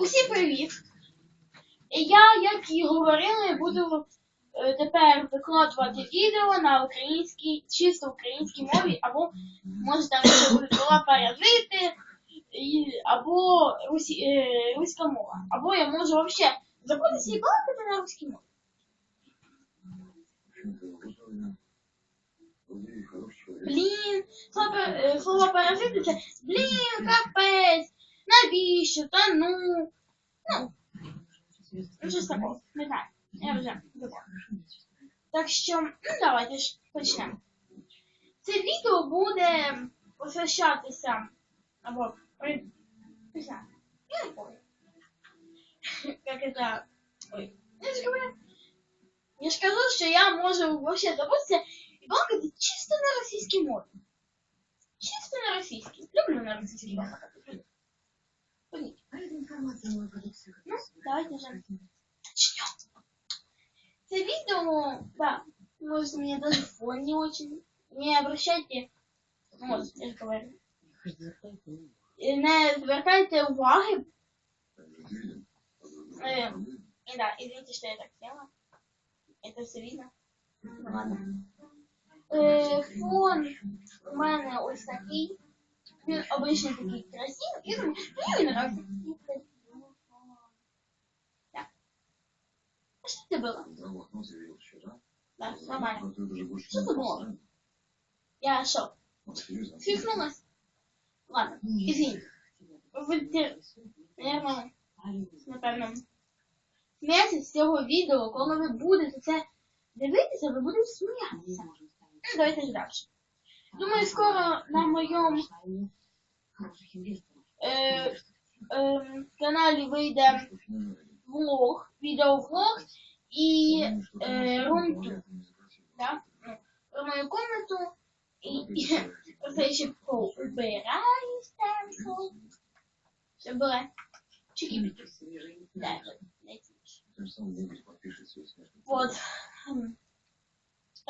Усім привіт! Я, як і говорила, буду е, тепер викладувати відео на українській, чисто українській мові, або може там слова паразити, або русі, е, руська мова. Або я можу взагалі забутися і балакати на руській мові. Блін, слово, е, слово паразити це блін, капець, навіщо, та ну. Ну, ну щось такого, не знаю. Я вже забула. Так що, ну давайте ж почнемо. Це відео буде посвящатися, або при... я не помню. Как это... Ой, я ж говорю, я ж кажу, що я можу вообще забутися і балакати чисто на російській мові. Чисто на російській. Люблю на російській балакати. Ну, давайте же начнем. Это видео, да, может, меня даже фон не очень. Не обращайте, вот, я же говорю, не звертайте уваги. Э, и да, извините, что я так сделала. Это все видно. Ладно. Е, фон у мене ось такий. Він обичний такий красивий. І мені мені він нравится. Так. А що це було? Да, нормально. Что это было? Я що? Свихнулась? Ладно, извини. Ви будете, наверное, напевно, сміятися з цього відео, коли ви будете це дивитися, ви будете сміятися. Ну, давайте ж далі. Думаю, скоро на моєму е, е, каналі вийде влог, відеоблог і е, румтур. Да? Про мою комнату і просто я ще поубираюсь там. Щоб було чики-пики. Да, Вот. М.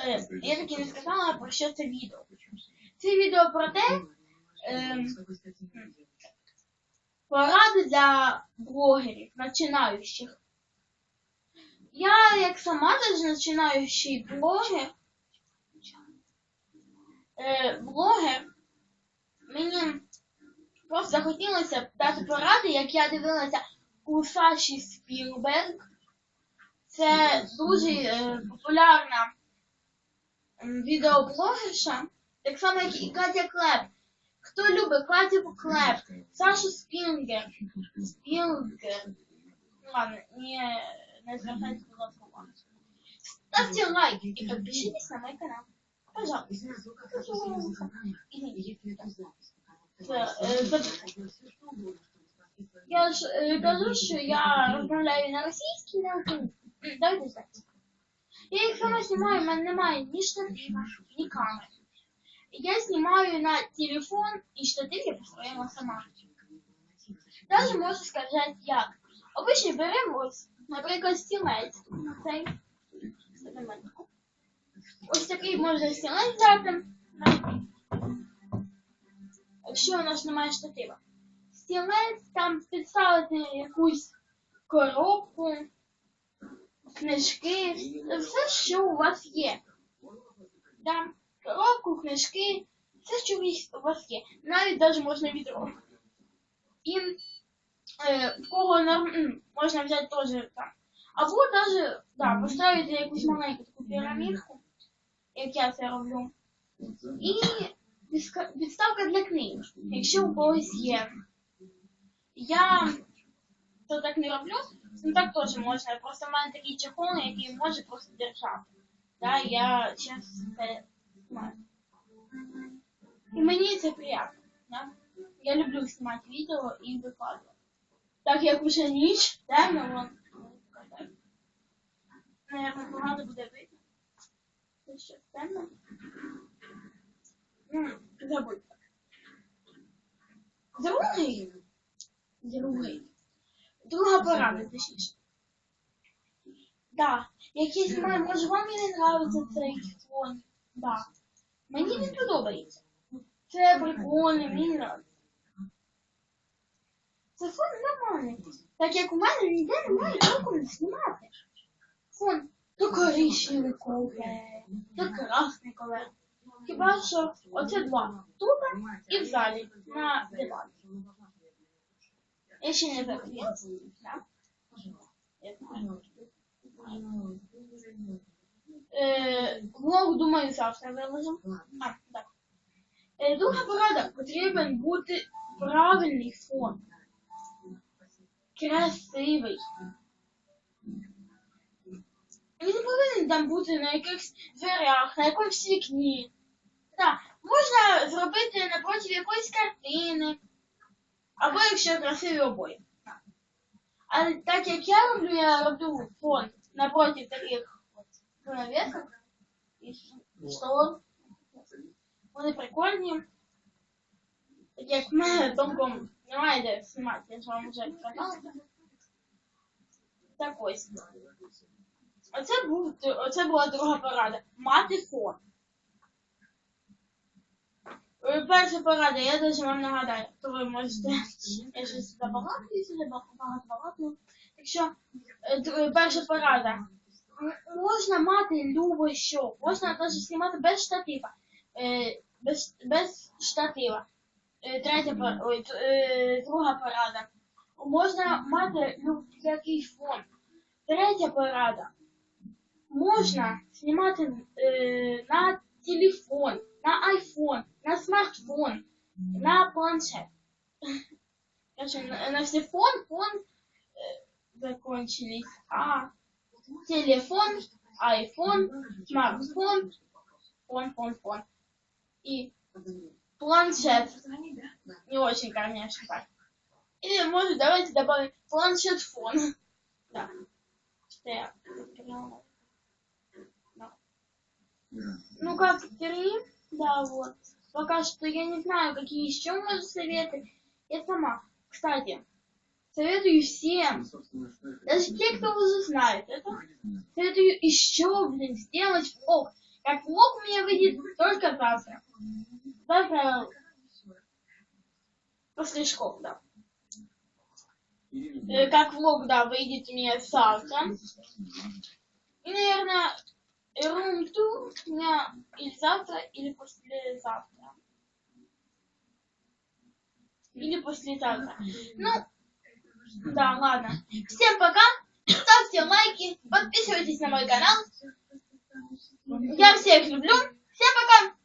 Е, Я таки не сказала, про що це відео. Це відео про те, ем, поради для блогерів, починаючих. Я, як сама теж починаючий блогер, е, блогер, мені просто захотілося дати поради, як я дивилася у Саші Спілберг. Це дуже е, популярна відеоблогерша, так само, як і Катя Клеп. Хто любить Катю Клеп, Сашу Спінгер, Спілгер. Ну ладно, не, не звертайте, будь ласка, увагу. Ставьте лайк и подпишитесь на мой канал. Пожалуйста. Я ж е, кажу, що я розмовляю на російській, на. Давайте так. Я їх сама знімаю, в мене немає ні штатива, ні камери. Я знімаю на телефон і штатив я построила сама. Даже можу сказати як. Обично беремо наприклад, стілець. Цей. Ось такий можна стілець взяти. Якщо у нас немає штатива. Стілець, там підставити якусь коробку, книжки, все, що у вас є. Там коробку, книжки, все, що у вас є. Навіть даже можна відро. І е, в кого норм... можна взяти теж там. Або даже, да, поставити якусь маленьку таку пірамідку, як я це роблю. І підставка для книг, якщо у когось є. Я то так не роблю, ну так теж можна. Просто в мене такий чехол, який може просто держати. Да, я зараз це знімаю. І мені це приємно. Да? Я люблю знімати відео і викладувати. Так як уже ніч, темно. Наверное, погано буде видно. Це що, темно? Забудь. Другий. Другий. Друга порада, точніше. Да. Як я знімаю, може вам і не нравиться цей фон. Да. Мені він подобається. Це прикольно, мені нравиться. Це фон нормальний. Так як у мене ніде немає толком знімати. Фон то коричневий колір, то красний колір. Хіба що оце два. Тут і в залі на дивані. Я ще не. Е, влог, думаю, завтра так. Е, друга порада. Потрібен бути правильний фон. Красивий. Він не повинен там бути на якихось дверях, на якомусь вікні. Так, можна зробити напроти якоїсь картини. Або якщо красиві обої. Але так як я роблю, я роблю фон напроти таких от занавесок і столом. Вони прикольні. Так як в мене толком немає де знімати, я ж вам вже казала. Так ось. Оце, був, оце була друга порада. Мати фон. Перша порада, я даже вам нагадаю, то ви можете. Я щось забагатуюся, багато багато. Якщо е, перша порада. Можна мати любо що. Можна навіть знімати без штатива. Е, Без, без штатива. Е, Третя пора- ой, т- е, друга порада. Можна мати будь-який фон. Третя порада. Можна знімати е, на телефон, на айфон, на смартфон, на планшет. Короче, на, все фон, фон э, закончились. А телефон, айфон, смартфон, фон, фон, фон. И планшет. Не очень, конечно, так. Или, может, давайте добавим планшет-фон. Да. Что я. Ну как, три? Да, вот. Пока что я не знаю, какие еще может советы. Я сама. Кстати, советую всем, даже те, кто уже знает это, советую еще, блин, сделать влог. Как влог у меня выйдет только завтра. Завтра после школы, да. Э, Как влог, да, выйдет у меня завтра. И, наверное, рум-тур у меня или завтра, или послезавтра. Или послезавтра. Ну, да, ладно. Всем пока. Ставьте лайки, подписывайтесь на мой канал. Я всех люблю. Всем пока.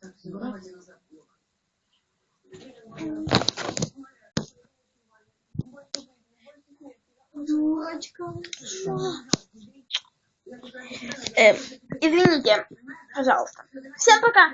Так, Э, извините, пожалуйста. Всем пока.